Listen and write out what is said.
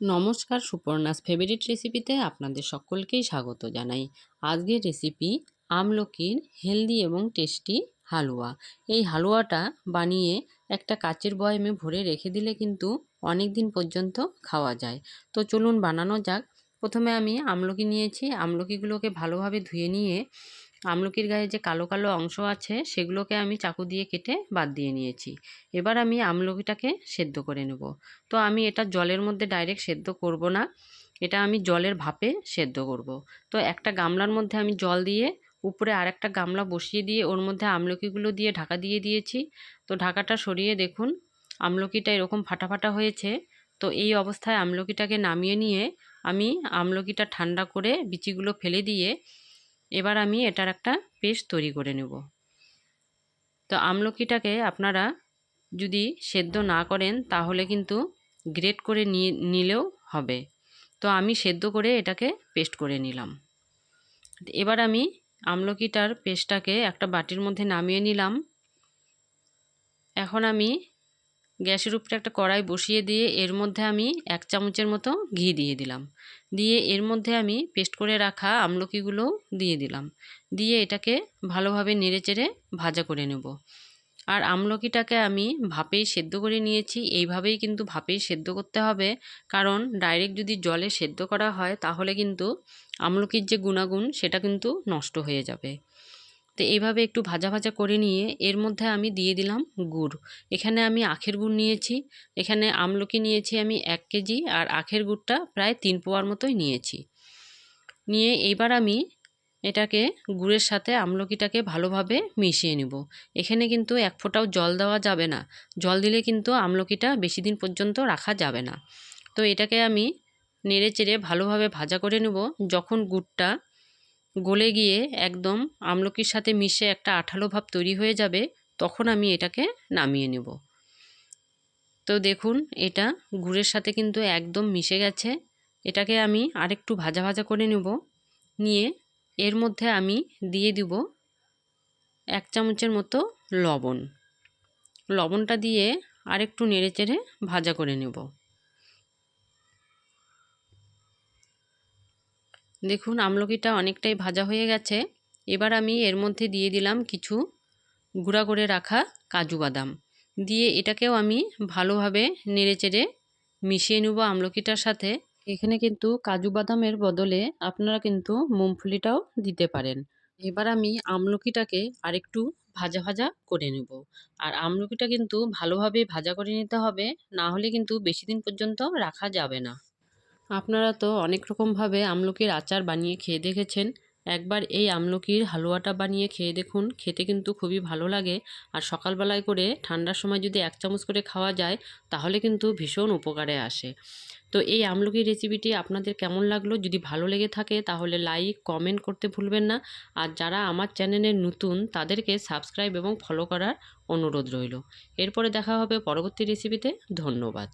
নমস্কার সুপর্ণাস ফেভারিট রেসিপিতে আপনাদের সকলকেই স্বাগত জানাই। আজকের রেসিপি আমলকির হেলদি এবং টেস্টি হালুয়া। এই হালুয়াটা বানিয়ে একটা কাচের বয়মে ভরে রেখে দিলে কিন্তু অনেক দিন পর্যন্ত খাওয়া যায়। তো চলুন বানানো যাক। প্রথমে আমি আমলকি নিয়েছি। আমলকিগুলোকে ভালোভাবে ধুয়ে নিয়ে আমলকির গায়ে যে কালো কালো অংশ আছে, সেগুলোকে আমি চাকু দিয়ে কেটে বাদ দিয়ে নিয়েছি। এবার আমি আমলকিটাকে সেদ্ধ করে নেব। তো আমি এটা জলের মধ্যে ডাইরেক্ট সেদ্ধ করব না, এটা আমি জলের ভাপে সেদ্ধ করব। তো একটা গামলার মধ্যে আমি জল দিয়ে, উপরে আর একটা গামলা বসিয়ে দিয়ে ওর মধ্যে আমলকিগুলো দিয়ে ঢাকা দিয়ে দিয়েছি। তো ঢাকাটা সরিয়ে দেখুন, আমলকিটা এরকম ফাটা ফাটা হয়েছে। তো এই অবস্থায় আমলকিটাকে নামিয়ে নিয়ে আমি আমলকিটা ঠান্ডা করে বিচিগুলো ফেলে দিয়ে এবার আমি এটার একটা পেস্ট তৈরি করে নেব। তো আমলকিটাকে আপনারা যদি সেদ্ধ না করেন তাহলে কিন্তু গ্রেট করে নিলেও হবে। তো আমি সেদ্ধ করে এটাকে পেস্ট করে নিলাম। এবার আমি আমলকিটার পেস্টটাকে একটা বাটির মধ্যে নামিয়ে নিলাম। এখন আমি গ্যাসের উপরে একটা কড়াই বসিয়ে দিয়ে এর মধ্যে আমি এক চামচের মতো ঘি দিয়ে দিলাম। দিয়ে এর মধ্যে আমি পেস্ট করে রাখা আমলকিগুলো দিয়ে দিলাম। দিয়ে এটাকে ভালোভাবে নেড়েচেড়ে ভাজা করে নেব। আর আমলকিটাকে আমি ভাপেই সেদ্ধ করে নিয়েছি। এইভাবেই কিন্তু ভাপেই সেদ্ধ করতে হবে। কারণ ডাইরেক্ট যদি জলে সেদ্ধ করা হয়, তাহলে কিন্তু আমলকির যে গুণাগুণ, সেটা কিন্তু নষ্ট হয়ে যাবে। তো এইভাবে একটু ভাজা ভাজা করে নিয়ে এর মধ্যে আমি দিয়ে দিলাম গুড়। এখানে আমি আখের গুড় নিয়েছি, এখানে আমলকি নিয়েছি আমি এক কেজি আর আখের গুড়টা প্রায় তিন পোয়ার মতোই নিয়েছি। নিয়ে এইবার আমি এটাকে গুড়ের সাথে আমলকিটাকে ভালোভাবে মিশিয়ে নিব। এখানে কিন্তু এক ফোঁটাও জল দেওয়া যাবে না। জল দিলে কিন্তু আমলকিটা বেশি দিন পর্যন্ত রাখা যাবে না। তো এটাকে আমি নেড়ে চেড়ে ভালোভাবে ভাজা করে নেব। যখন গুড়টা গলে গিয়ে একদম আমলকির সাথে মিশে একটা আঠালো ভাব তৈরি হয়ে যাবে, তখন আমি এটাকে নামিয়ে নেব। তো দেখুন, এটা গুড়ের সাথে কিন্তু একদম মিশে গেছে। এটাকে আমি আরেকটু ভাজা ভাজা করে নেব। নিয়ে এর মধ্যে আমি দিয়ে দিব এক চামচের মতো লবণ। লবণটা দিয়ে আরেকটু নেড়ে চেড়ে ভাজা করে নেব। দেখুন, আমলকিটা অনেকটাই ভাজা হয়ে গেছে। এবার আমি এর মধ্যে দিয়ে দিলাম কিছু গুঁড়া করে রাখা কাজু বাদাম। দিয়ে এটাকেও আমি ভালোভাবে নেড়েচেড়ে মিশিয়ে নেব আমলকিটার সাথে। এখানে কিন্তু কাজু বাদামের বদলে আপনারা কিন্তু মুমফলিটাও দিতে পারেন। এবার আমি আমলকিটাকে আরেকটু ভাজা ভাজা করে নেব। আর আমলকিটা কিন্তু ভালোভাবে ভাজা করে নিতে হবে, না হলে কিন্তু বেশি দিন পর্যন্ত রাখা যাবে না। আপনারা তো অনেক রকমভাবে আমলকির আচার বানিয়ে খেয়ে দেখেছেন। একবার এই আমলকির হালুয়াটা বানিয়ে খেয়ে দেখুন, খেতে কিন্তু খুবই ভালো লাগে। আর সকালবেলায় করে ঠান্ডার সময় যদি এক চামচ করে খাওয়া যায়, তাহলে কিন্তু ভীষণ উপকারে আসে। তো এই আমলকির রেসিপিটি আপনাদের কেমন লাগল? যদি ভালো লেগে থাকে, তাহলে লাইক কমেন্ট করতে ভুলবেন না। আর যারা আমার চ্যানেলের নতুন, তাদেরকে সাবস্ক্রাইব এবং ফলো করার অনুরোধ রইল। এরপরে দেখা হবে পরবর্তী রেসিপিতে ধন্যবাদ।